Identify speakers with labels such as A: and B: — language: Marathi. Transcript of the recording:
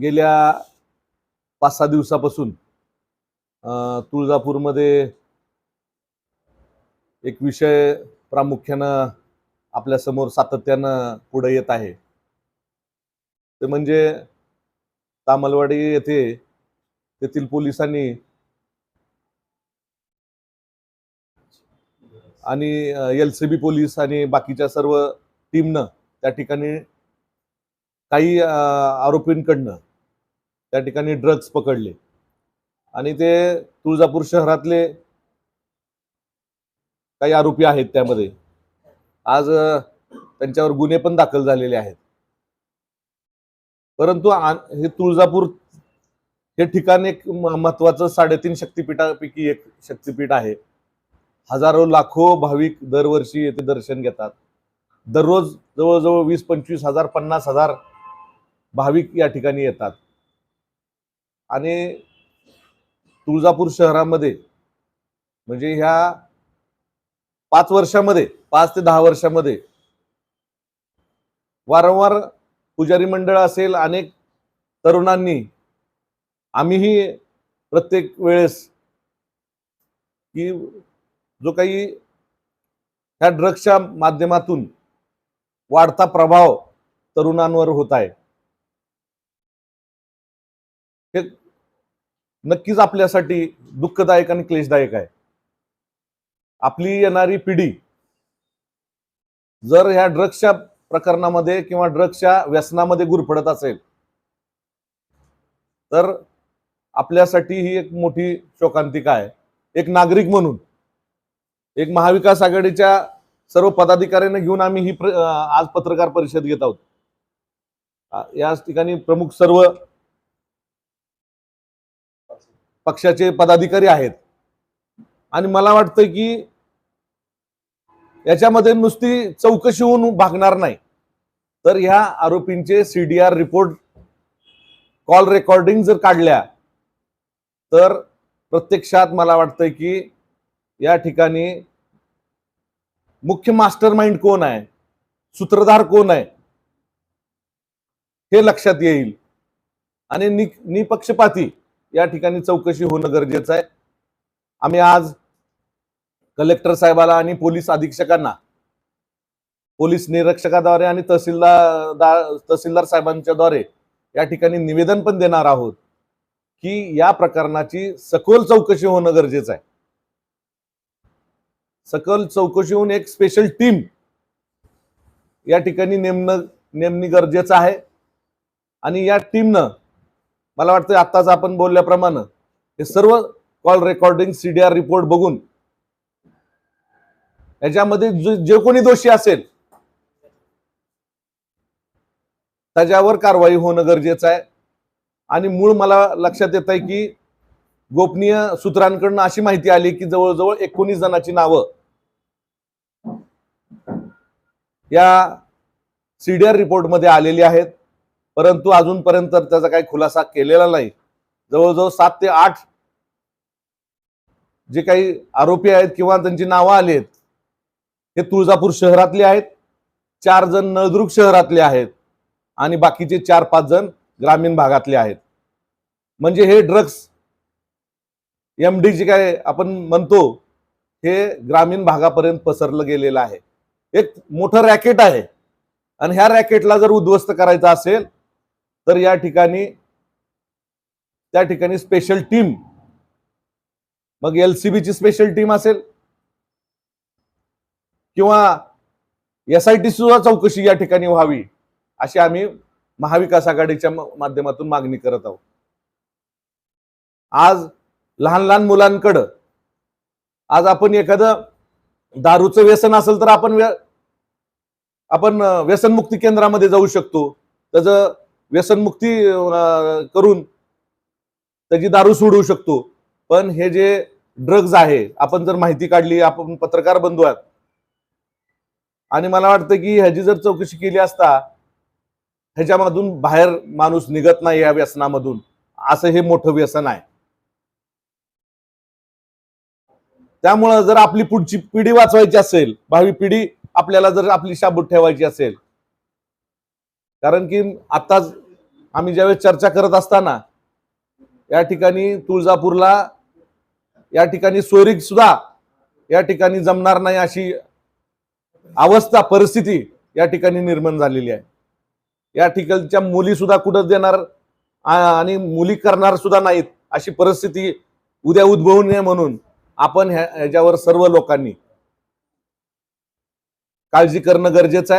A: गेल्या पाच सहा दिवसापासून तुळजापूरमध्ये एक विषय प्रामुख्यानं आपल्यासमोर सातत्यानं पुढे येत आहे. ते म्हणजे तामलवाडी येथे तेथील पोलिसांनी आणि एल सी बी पोलीस आणि बाकीच्या सर्व टीमनं त्या ठिकाणी काही आरोपींकडनं त्या ठिकाणी ड्रग्ज पकडले. आणि ते तुळजापूर शहरातले काही आरोपी आहेत त्यामध्ये. आज त्यांच्यावर गुन्हे पण दाखल झालेले आहेत. परंतु हे तुळजापूर हे ठिकाण एक महत्वाचं साडेतीन शक्तिपीठापैकी एक शक्तिपीठ आहे. हजारो लाखो भाविक दरवर्षी येथे दर्शन घेतात. दररोज जवळजवळ वीस पंचवीस हजार पन्नास हजार भाविक या ठिकाणी येतात. आणि तुळजापूर शहरामध्ये म्हणजे ह्या पाच वर्षामध्ये पाच ते दहा वर्षामध्ये वारंवार पुजारी मंडळ असेल अनेक तरुणांनी आम्हीही प्रत्येक वेळेस की जो काही ह्या ड्रग्सच्या माध्यमातून वाढता प्रभाव तरुणांवर होत आहे. नक्कीच आपल्यासाठी दुःखदायक आणि क्लेशदायक आहे. आपली येणारी पिढी जर ह्या ड्रग्सच्या प्रकरणामध्ये किंवा ड्रग्सच्या व्यसनामध्ये गुरफडत असेल तर आपल्यासाठी ही एक मोठी शोकांतिका आहे. एक नागरिक म्हणून एक महाविकास आघाडीच्या सर्व पदाधिकाऱ्यांना घेऊन आम्ही ही आज पत्रकार परिषद घेत आहोत. याच ठिकाणी प्रमुख सर्व पक्षाचे पदाधिकारी आहेत. आणि मला वाटतं की याच्यामध्ये नुसती चौकशी होऊन भागणार नाही. तर ह्या आरोपींचे सीडीआर रिपोर्ट कॉल रेकॉर्डिंग जर काढल्या तर प्रत्यक्षात मला वाटतंय की या ठिकाणी मुख्य मास्टर माइंड कोण आहे? सूत्रधार कोण आहे? हे लक्षात येईल. आणि नि निपक्षपाती या ठिकाणी चौकशी होणं गरजेचं आहे. आम्ही आज कलेक्टर साहेबाला आणि पोलीस अधीक्षकांना पोलीस निरीक्षकाद्वारे आणि तहसीलदार तहसीलदार साहेबांच्या द्वारे या ठिकाणी निवेदन पण देणार आहोत की या प्रकरणाची सखोल चौकशी होणं गरजेचं आहे. सखोल चौकशी होऊन एक स्पेशल टीम या ठिकाणी नेमणं नेमणी गरजेचं आहे. आणि या टीमनं मला वाटतं आत्ताच आपण बोलल्याप्रमाणे हे सर्व कॉल रेकॉर्डिंग सीडीआर रिपोर्ट बघून याच्यामध्ये जे कोणी दोषी असेल त्याच्यावर कारवाई होणं गरजेचं आहे. आणि मूळ मला लक्षात येत आहे की गोपनीय सूत्रांकडनं अशी माहिती आली की जवळजवळ एकोणीस जणांची नावं या सीडीआर रिपोर्टमध्ये आलेली आहेत. परंतु अजूनपर्यंत त्याचा काही खुलासा केलेला नाही. जवळजवळ सात ते आठ जे काही आरोपी आहेत किंवा त्यांची नावं आली आहेत हे तुळजापूर शहरातले आहेत चार जण नळदुर्ग शहरातले आहेत आणि बाकीचे चार पाच जण ग्रामीण भागातले आहेत. म्हणजे हे ड्रग्स एम डी जे काय आपण म्हणतो हे ग्रामीण भागापर्यंत पसरलं गेलेलं आहे. एक मोठं रॅकेट आहे आणि ह्या रॅकेटला जर उद्ध्वस्त करायचं असेल तर या ठिकाणी त्या ठिकाणी स्पेशल टीम मग एल सी बीची स्पेशल टीम असेल? किंवा एस आय टी सुद्धा चौकशी या ठिकाणी व्हावी अशी आम्ही महाविकास आघाडीच्या माध्यमातून मागणी करत आहोत. आज लहान लहान मुलांकडं आज आपण एखादं दारूचं व्यसन असेल तर आपण व्य- आपण व्यसनमुक्ती केंद्रामध्ये जाऊ शकतो. त्याचं व्यसनमुक्ती करून त्याची दारू सोडवू शकतो. पण हे जे ड्रग्ज आहे आपण जर माहिती काढली आपण पत्रकार बंधू आहात. आणि मला वाटतं की ह्याची जर चौकशी केली असता ह्याच्यामधून बाहेर माणूस निघत नाही या व्यसनामधून. असं हे मोठं व्यसन आहे. त्यामुळं जर आपली पुढची पिढी वाचवायची असेल भावी पिढी आपल्याला जर आपली शाबूत ठेवायची असेल कारण की आताच आम्ही ज्यावेळेस चर्चा करत असताना या ठिकाणी तुळजापूरला या ठिकाणी सोयरीक सुद्धा या ठिकाणी जमणार नाही अशी अवस्था परिस्थिती या ठिकाणी निर्माण झालेली आहे. या ठिकाणच्या मुली सुद्धा कुठं देणार आणि मुली करणार सुद्धा नाहीत अशी परिस्थिती उद्या उद्भवू नये म्हणून आपण ह्या- ह्याच्यावर सर्व लोकांनी काळजी करणं गरजेचं आहे.